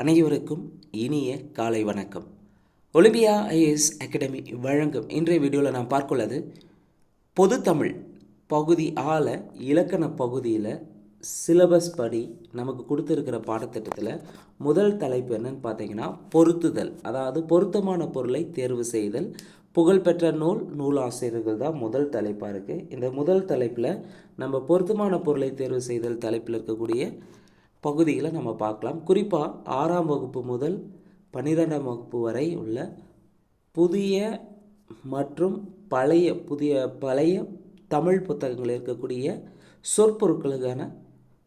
அனைவருக்கும் இனிய காலை வணக்கம். ஒலிம்பியா ஐஏஎஸ் அகாடமி வழங்கும் இன்றைய வீடியோவில் நான் பார்க்குள்ளது பொதுத்தமிழ் பகுதி ஆல இலக்கண பகுதியில் சிலபஸ் படி நமக்கு கொடுத்துருக்கிற பாடத்திட்டத்தில் முதல் தலைப்பு என்னன்னு பார்த்தீங்கன்னா பொருத்துதல். அதாவது பொருத்தமான பொருளை தேர்வு செய்தல். புகழ்பெற்ற நூல் நூலாசிரியர்கள் தான் முதல் தலைப்பாக இருக்குது இந்த முதல் தலைப்பில் நம்ம பொருத்தமான பொருளை தேர்வு செய்தல் தலைப்பில் இருக்கக்கூடிய பகுதிகளை நம்ம பார்க்கலாம். குறிப்பாக ஆறாம் வகுப்பு முதல் பன்னிரெண்டாம் வகுப்பு வரை உள்ள புதிய மற்றும் பழைய புதிய பழைய தமிழ் புத்தகங்கள் இருக்கக்கூடிய சொற்பொருட்களுக்கான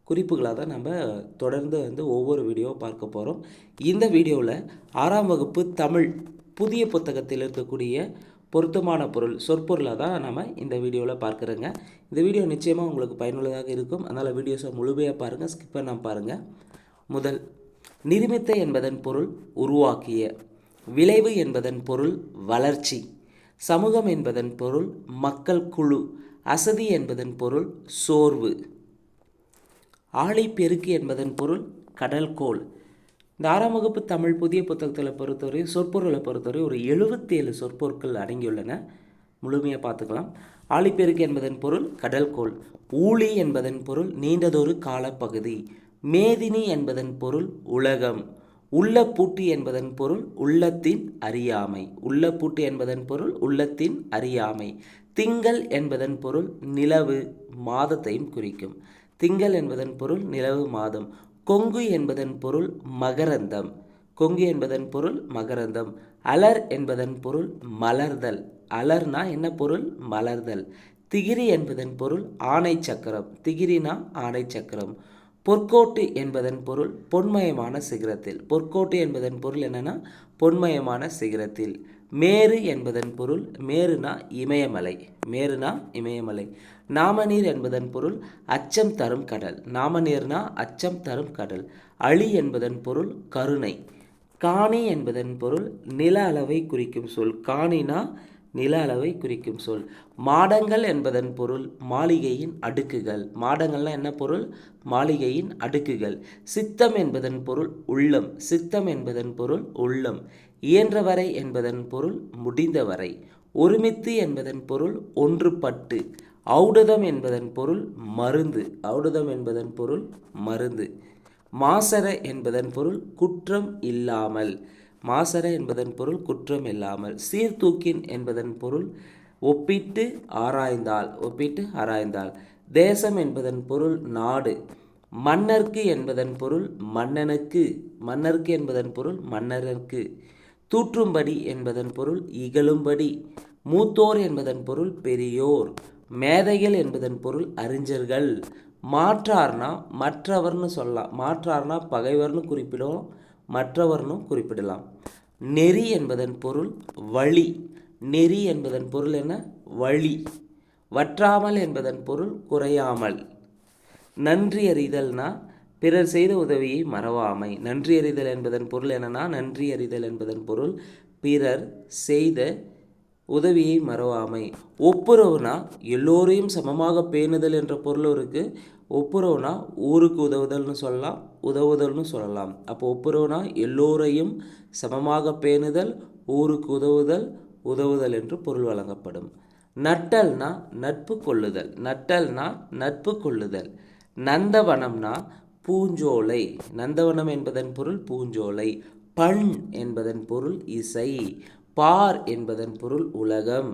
குறிப்புகளாக தான் நம்ம தொடர்ந்து வந்து ஒவ்வொரு வீடியோவை பார்க்க போகிறோம் இந்த வீடியோவில் ஆறாம் வகுப்பு தமிழ் புதிய புத்தகத்தில் இருக்கக்கூடிய பொருத்தமான பொருள் சொற்பொருளாக தான் நம்ம இந்த வீடியோவில் பார்க்குறோங்க. இந்த வீடியோ நிச்சயமாக உங்களுக்கு பயனுள்ளதாக இருக்கும். அதனால் வீடியோஸை முழுமையாக பாருங்கள் ஸ்கிப் பண்ண பாருங்கள் முதல் நிருமித்த என்பதன் பொருள் உருவாக்கிய விளைவு என்பதன் பொருள் வளர்ச்சி சமூகம் என்பதன் பொருள் மக்கள் குழு அசதி என்பதன் பொருள் சோர்வு ஆழிப்பெருக்கு என்பதன் பொருள் கடல்கோள் இந்த ஆறாம் வகுப்பு தமிழ் புதிய புத்தகத்தில் பொறுத்தவரை சொற்பொருளை பொறுத்தவரை ஒரு எழுபத்தேழு சொற்பொருட்கள் அடங்கியுள்ளன. முழுமையாக பார்த்துக்கலாம். ஆழிப்பெருக்கு என்பதன் பொருள் கடல்கோள் ஊழி என்பதன் பொருள் நீண்டதொரு காலப்பகுதி மேதினி என்பதன் பொருள் உலகம் உள்ளப்பூட்டு என்பதன் பொருள் உள்ளத்தின் அறியாமை உள்ளப்பூட்டு என்பதன் பொருள் உள்ளத்தின் அறியாமை திங்கள் என்பதன் பொருள் நிலவு மாதத்தையும் குறிக்கும் திங்கள் என்பதன் பொருள் நிலவு மாதம் கொங்கு என்பதன் பொருள் மகரந்தம். கொங்கு என்பதன் பொருள் மகரந்தம். அலர் என்பதன் பொருள் மலர்தல். அலர்னா என்ன பொருள்? மலர்தல். திகிரி என்பதன் பொருள் ஆணை சக்கரம். திகிரினா ஆணை சக்கரம். பொற்கோட்டு என்பதன் பொருள் பொன்மயமான சிகரத்தில். பொற்கோட்டு என்பதன் பொருள் என்னென்னா பொன்மயமான சிகரத்தில். மேரு என்பதன் பொருள் மேருனா இமயமலை. மேருனா இமயமலை. நாமநீர் என்பதன் பொருள் அச்சம் தரும் கடல். நாமநீர்னா அச்சம் தரும் கடல். அழி என்பதன் பொருள் கருணை. காணி என்பதன் பொருள் நில அளவை குறிக்கும் சொல். காணினா நில அளவை குறிக்கும் சொல். மாடங்கள் என்பதன் பொருள் மாளிகையின் அடுக்குகள். மாடங்கள்லாம் என்ன பொருள்? மாளிகையின் அடுக்குகள். சித்தம் என்பதன் பொருள் உள்ளம். சித்தம் என்பதன் பொருள் உள்ளம். இயன்றவரை என்பதன் பொருள் முடிந்தவரை ஒருமித்து என்பதன் பொருள் ஒன்றுபட்டு ஔடதம் என்பதன் பொருள் மருந்து ஔடதம் என்பதன் பொருள் மருந்து மாசர என்பதன் பொருள் குற்றம் இல்லாமல் மாசர என்பதன் பொருள் குற்றம் இல்லாமல் சீர்தூக்கின் என்பதன் பொருள் ஒப்பிட்டு ஆராய்ந்தால் ஒப்பிட்டு ஆராய்ந்தால் தேசம் என்பதன் பொருள் நாடு மன்னர்க்கு என்பதன் பொருள் மன்னனுக்கு மன்னர்க்கு என்பதன் பொருள் மன்னருக்கு தூற்றும்படி என்பதன் பொருள் இகழும்படி மூத்தோர் என்பதன் பொருள் பெரியோர் மேதைகள் என்பதன் பொருள் அறிஞர்கள். மாற்றார்னா மற்றவர்னு சொல்லலாம். மாற்றார்னா பகைவர்னு குறிப்பிடலாம் மற்றவர்னு குறிப்பிடலாம். நெறி என்பதன் பொருள் வழி. நெறி என்பதன் பொருள் என்ன? வழி. வற்றாமல் என்பதன் பொருள் குறையாமல். நன்றி அறிதல்னா பிறர் செய்த உதவியை மறவாமை. நன்றி அறிதல் என்பதன் பொருள் என்னன்னா நன்றி அறிதல் என்பதன் பொருள் பிறர் செய்த உதவியை மறவாமை. ஒப்புரவுனா எல்லோரையும் சமமாக பேணுதல் என்ற பொருளும் இருக்குது ஒப்புரவுனா ஊருக்கு உதவுதல்னு சொல்லலாம் உதவுதல்னு சொல்லலாம். அப்போ ஒப்புரவுனா எல்லோரையும் சமமாக பேணுதல் ஊருக்கு உதவுதல் உதவுதல் என்று பொருள் வழங்கப்படும். நட்டல்னா நட்பு கொள்ளுதல். நட்டல்னா நட்பு கொள்ளுதல். நந்தவனம்னா பூஞ்சோலை நந்தவனம் என்பதன் பொருள் பூஞ்சோலை பண் என்பதன் பொருள் இசை பார் என்பதன் பொருள் உலகம்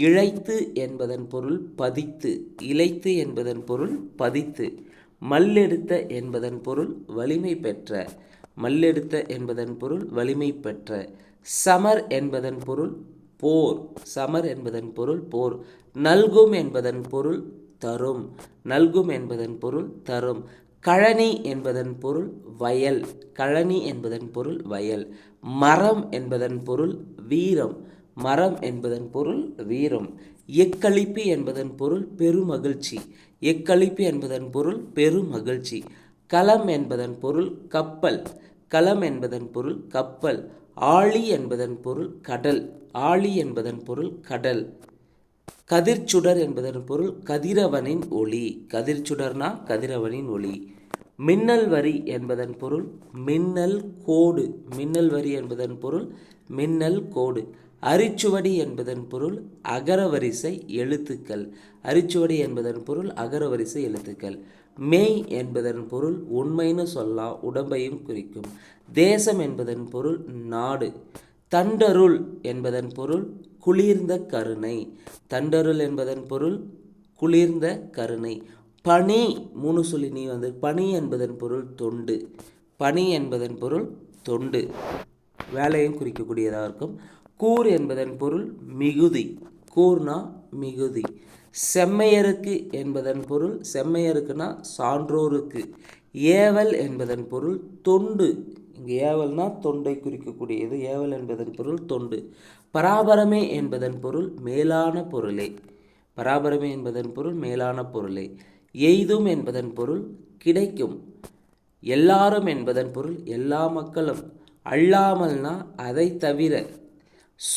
இழைத்து என்பதன் பொருள் பதித்து இழைத்து என்பதன் பொருள் பதித்து மல்லெடுத்த என்பதன் பொருள் வலிமை பெற்ற மல்லெடுத்த என்பதன் பொருள் வலிமை பெற்ற சமர் என்பதன் பொருள் போர் சமர் என்பதன் பொருள் போர் நல்கும் என்பதன் பொருள் தரும் நல்கும் என்பதன் பொருள் தரும் கழனி என்பதன் பொருள் வயல் கழனி என்பதன் பொருள் வயல் மரம் என்பதன் பொருள் வீரம் மரம் என்பதன் பொருள் வீரம் எக்களிப்பு என்பதன் பொருள் பெருமகிழ்ச்சி எக்களிப்பு என்பதன் பொருள் பெருமகிழ்ச்சி களம் என்பதன் பொருள் கப்பல் களம் என்பதன் பொருள் கப்பல் ஆழி என்பதன் பொருள் கடல் ஆழி என்பதன் பொருள் கடல் கதிர்ச்சுடர் என்பதன் பொருள் கதிரவனின் ஒளி கதிர்ச்சுடர்னா கதிரவனின் ஒளி மின்னல் வரி என்பதன் பொருள் மின்னல் கோடு. மின்னல் வரி என்பதன் பொருள் மின்னல் கோடு. அரிச்சுவடி என்பதன் பொருள் அகரவரிசை எழுத்துக்கள். அரிச்சுவடி என்பதன் பொருள் அகரவரிசை எழுத்துக்கள். மெய் என்பதன் பொருள் உண்மைன்னு சொல்லா உடம்பையும் குறிக்கும். தேசம் என்பதன் பொருள் நாடு. தண்டருள் என்பதன் பொருள் குளிர்ந்த கருணை. தண்டருள் என்பதன் பொருள் குளிர்ந்த கருணை. பனி மூணு சொல்லி நீ வந்து பனி என்பதன் பொருள் தொண்டு. பனி என்பதன் பொருள் தொண்டு. வேலையும் குறிக்கக்கூடியதாக இருக்கும். கூர் என்பதன் பொருள் மிகுதி. கூர்னா மிகுதி. செம்மையருக்கு என்பதன் பொருள் செம்மையருக்குனா சான்றோருக்கு. ஏவல் என்பதன் பொருள் தொண்டு. இங்கே ஏவல்னா தொண்டை குறிக்கக்கூடியது. ஏவல் என்பதன் பொருள் தொண்டு. பராபரமே என்பதன் பொருள் மேலான பொருளே. பராபரமே என்பதன் பொருள் மேலான பொருளே. எய்தும் என்பதன் பொருள் கிடைக்கும். எல்லாரும் என்பதன் பொருள் எல்லா மக்களும். அல்லாமல்னா அதை தவிர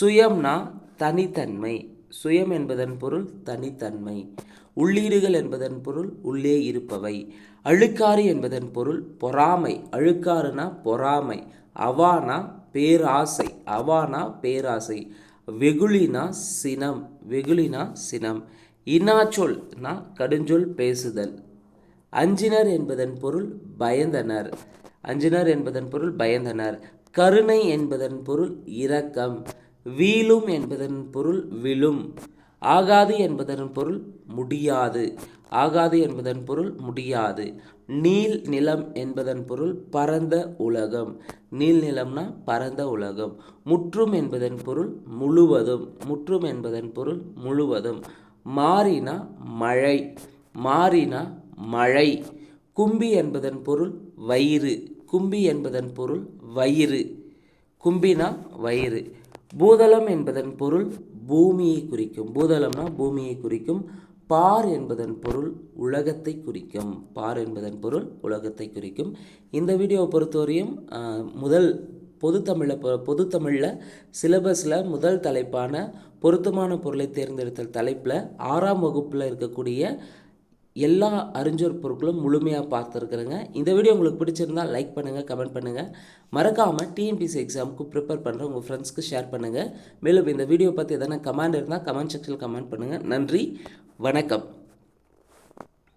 சுயம்னா தனித்தன்மை. சுயம் என்பதன் பொருள் தனித்தன்மை. உள்ளீடுகள் என்பதன் பொருள் உள்ளே இருப்பவை. அழுக்காறு என்பதன் பொருள் பொறாமை. அழுக்காறுனா பொறாமை. அவானா பேராசை. அவானா பேராசை. வெகுளினா சினம். வெகுளினா சினம். இனாச்சொல்னா கடுஞ்சொல் பேசுதல். அஞ்சினர் என்பதன் பொருள் பயந்தனர். அஞ்சினர் என்பதன் பொருள் பயந்தனர். கருணை என்பதன் பொருள் இரக்கம். வீழும் என்பதன் பொருள் விழும். ஆகாது என்பதன் பொருள் முடியாது. ஆகாது என்பதன் பொருள் முடியாது. நீல் நிலம் என்பதன் பொருள் பரந்த உலகம். நீல் நிலம்னா பரந்த உலகம். முற்றும் என்பதன் பொருள் முழுவதும். முற்றும் என்பதன் பொருள் முழுவதும். மாறினா மழை மாறினா மழை. கும்பி என்பதன் பொருள் வயிறு கும்பி என்பதன் பொருள் வயிறு. கும்பினா வயிறு. பூதளம் என்பதன் பொருள் பூமியை குறிக்கும். பூதளம்னா பூமியை குறிக்கும். பார் என்பதன் பொருள் உலகத்தை குறிக்கும். பார் என்பதன் பொருள் உலகத்தை குறிக்கும். இந்த வீடியோவை பொறுத்தவரையும் முதல் பொதுத்தமிழில் பொ பொதுத்தமிழில் சிலபஸில் முதல் தலைப்பான பொருத்தமான பொருளை தேர்ந்தெடுத்தல் தலைப்பில் ஆறாம் வகுப்பில் இருக்கக்கூடிய எல்லா அறிஞர் பொருட்களும் முழுமையாக பார்த்துருக்குறேங்க. இந்த வீடியோ உங்களுக்கு பிடிச்சிருந்தா லைக் பண்ணுங்கள் கமெண்ட் பண்ணுங்கள் மறக்காமல் டிஎன்பிசி எக்ஸாமுக்கு ப்ரிப்பேர் பண்ணுற உங்கள் ஃப்ரெண்ட்ஸ்க்கு ஷேர் பண்ணுங்கள் மேலும் இந்த வீடியோ பற்றி எதனா கமெண்ட் இருந்தால் கமெண்ட் செக்ஷனில் கமெண்ட் பண்ணுங்கள் நன்றி வணக்கம்.